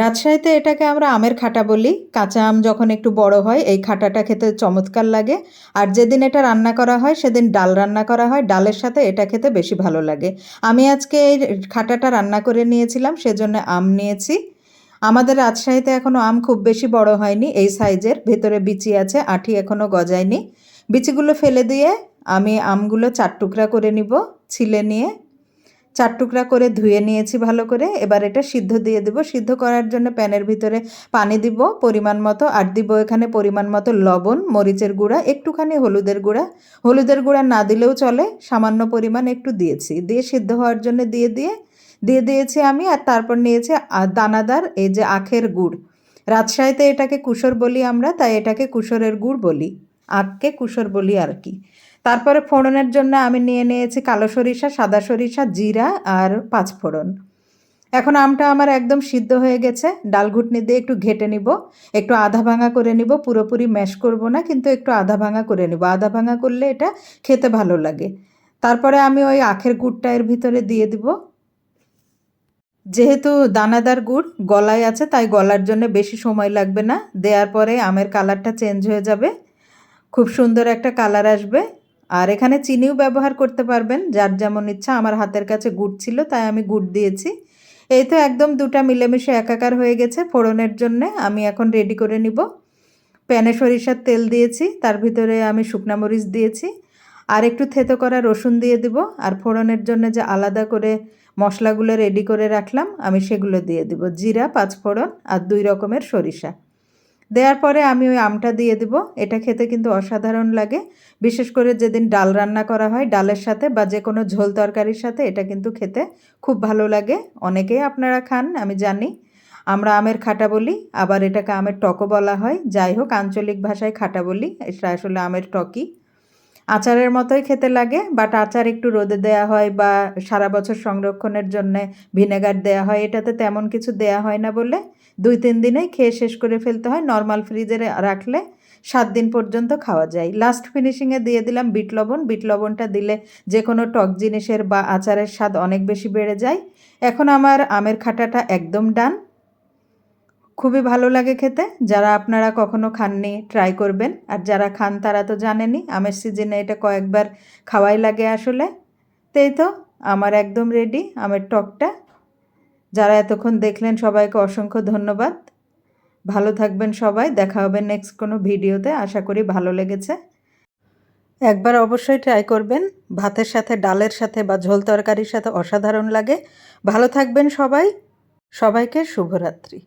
রাজশাহীতে এটাকে আমরা আমের খাটা বলি। কাঁচা আম যখন একটু বড় হয়, এই খাটাটা খেতে চমৎকার লাগে। আর যেদিন এটা রান্না করা হয়, সেদিন ডাল রান্না করা হয়। ডালের সাথে এটা খেতে বেশি ভালো লাগে। আমি আজকে এই খাটাটা রান্না করে নিয়েছিলাম, সেজন্য আম নিয়েছি। আমাদের রাজশাহীতে এখনও আম খুব বেশি বড় হয়নি, এই সাইজের। ভেতরে বিচি আছে, আঠি এখনও গজায়নি। বিচিগুলো ফেলে দিয়ে আমি আমগুলো চার টুকরা করে নিব, ছিলে নিয়ে। চার টুকরা করে ধুয়ে নিয়েছি ভালো করে। এবার এটা সিদ্ধ দিয়ে দেবো। সিদ্ধ করার জন্য প্যানের ভিতরে পানি দিব পরিমাণ মতো। আর দিব এখানে পরিমাণ মতো লবণ, মরিচের গুঁড়া, একটুখানি হলুদের গুঁড়া। হলুদের গুঁড়া না দিলেও চলে, সামান্য পরিমাণ একটু দিয়েছি। দিয়ে সিদ্ধ হওয়ার জন্য দিয়ে দিয়ে দিয়ে দিয়েছি আমি আর তারপর নিয়েছি দানাদার, এই যে আখের গুড়। রাজশাহীতে এটাকে কুসর বলি আমরা, তাই এটাকে কুসরের গুড় বলি। আখকে কুসর বলি আর কি। তারপরে ফোড়নের জন্য আমি নিয়ে নিয়েছি কালো সরিষা, সাদা সরিষা, জিরা আর পাঁচ ফোড়ন। এখন আমটা আমার একদম সিদ্ধ হয়ে গেছে। ডাল ঘুটনি দিয়ে একটু ঘেটে নিব। একটু আধা ভাঙা করে নিব। পুরোপুরি ম্যাশ করব না, কিন্তু একটু আধা ভাঙা করে নিব। আধা ভাঙা করলে এটা খেতে ভালো লাগে। তারপরে আমি ওই আখের গুড়টা এর ভিতরে দিয়ে দিব। যেহেতু দানাদার গুড়, গলায় আছে, তাই গলার জন্য বেশি সময় লাগবে না। দেওয়ার পরে আমের কালারটা চেঞ্জ হয়ে যাবে। খুব সুন্দর একটা কালার আসবে। আর এখানে চিনিও ব্যবহার করতে পারবেন। যার যেমন ইচ্ছা আমার হাতের কাছে গুড় ছিল, তাই আমি গুড় দিয়েছি। এই তো একদম দুটা মিলেমিশে একাকার হয়ে গেছে ফোড়নের জন্যে। আমি এখন রেডি করে নিব। প্যানে সরিষার তেল দিয়েছি, তার ভিতরে আমি শুকনা মরিচ দিয়েছি। আর একটু থেতো করা রসুন দিয়ে দিব। আর ফোড়নের জন্য যে আলাদা করে মশলাগুলো রেডি করে রাখলাম, আমি সেগুলো দিয়ে দিব। জিরা পাঁচ ফোড়ন আর দুই রকমের সরিষা। দেওয়ার পরে আমি ওই আমটা দিয়ে দেবো। এটা খেতে কিন্তু অসাধারণ লাগে। বিশেষ করে যেদিন ডাল রান্না করা হয়, ডালের সাথে বা যে কোনো ঝোল তরকারির সাথে এটা কিন্তু খেতে খুব ভালো লাগে। অনেকেই আপনারা খান, আমি জানি। আমরা আমের খাটা বলি, আবার এটাকে আমের টকও বলা হয়। যাই হোক, আঞ্চলিক ভাষায় খাটা বলি, এটা আসলে আমের টকই। আচারের মতোই খেতে লাগে বাট আচার একটু রোদে দেয়া হয় বা সারা বছর সংরক্ষণের জন্য ভিনেগার দেয়া হয়, এটাতে তেমন কিছু দেয়া হয় না বলে দুই তিন দিনেই খেয়ে শেষ করে ফেলতে হয় নর্মাল ফ্রিজে রাখলে সাত দিন পর্যন্ত খাওয়া যায়। লাস্ট ফিনিশিংয়ে দিয়ে দিলাম বিট লবণ, বিট লবণটা দিলে যে কোনো টক জিনিসের বা আচারের স্বাদ অনেক বেশি বেড়ে যায়। এখন আমার আমের খাটাটা একদম ডান খুবই ভালো লাগে খেতে। যারা আপনারা কখনো খাননি ট্রাই করবেন। আর যারা খান, তারা তো জানেনই, আমের সিজনে এটা কয়েকবার খাওয়াই লাগে আসলে। তাই তো, আমার একদম রেডি আমের টকটা। যারা এতক্ষণ দেখলেন, সবাইকে অসংখ্য ধন্যবাদ। ভালো থাকবেন সবাই, দেখা হবে নেক্সট কোনো ভিডিওতে, আশা করি ভালো লেগেছে। একবার অবশ্যই ট্রাই করবেন। ভাতের সাথে, ডালের সাথে বা ঝোল তরকারির সাথে অসাধারণ লাগে। ভালো থাকবেন সবাই। সবাইকে শুভরাত্রি।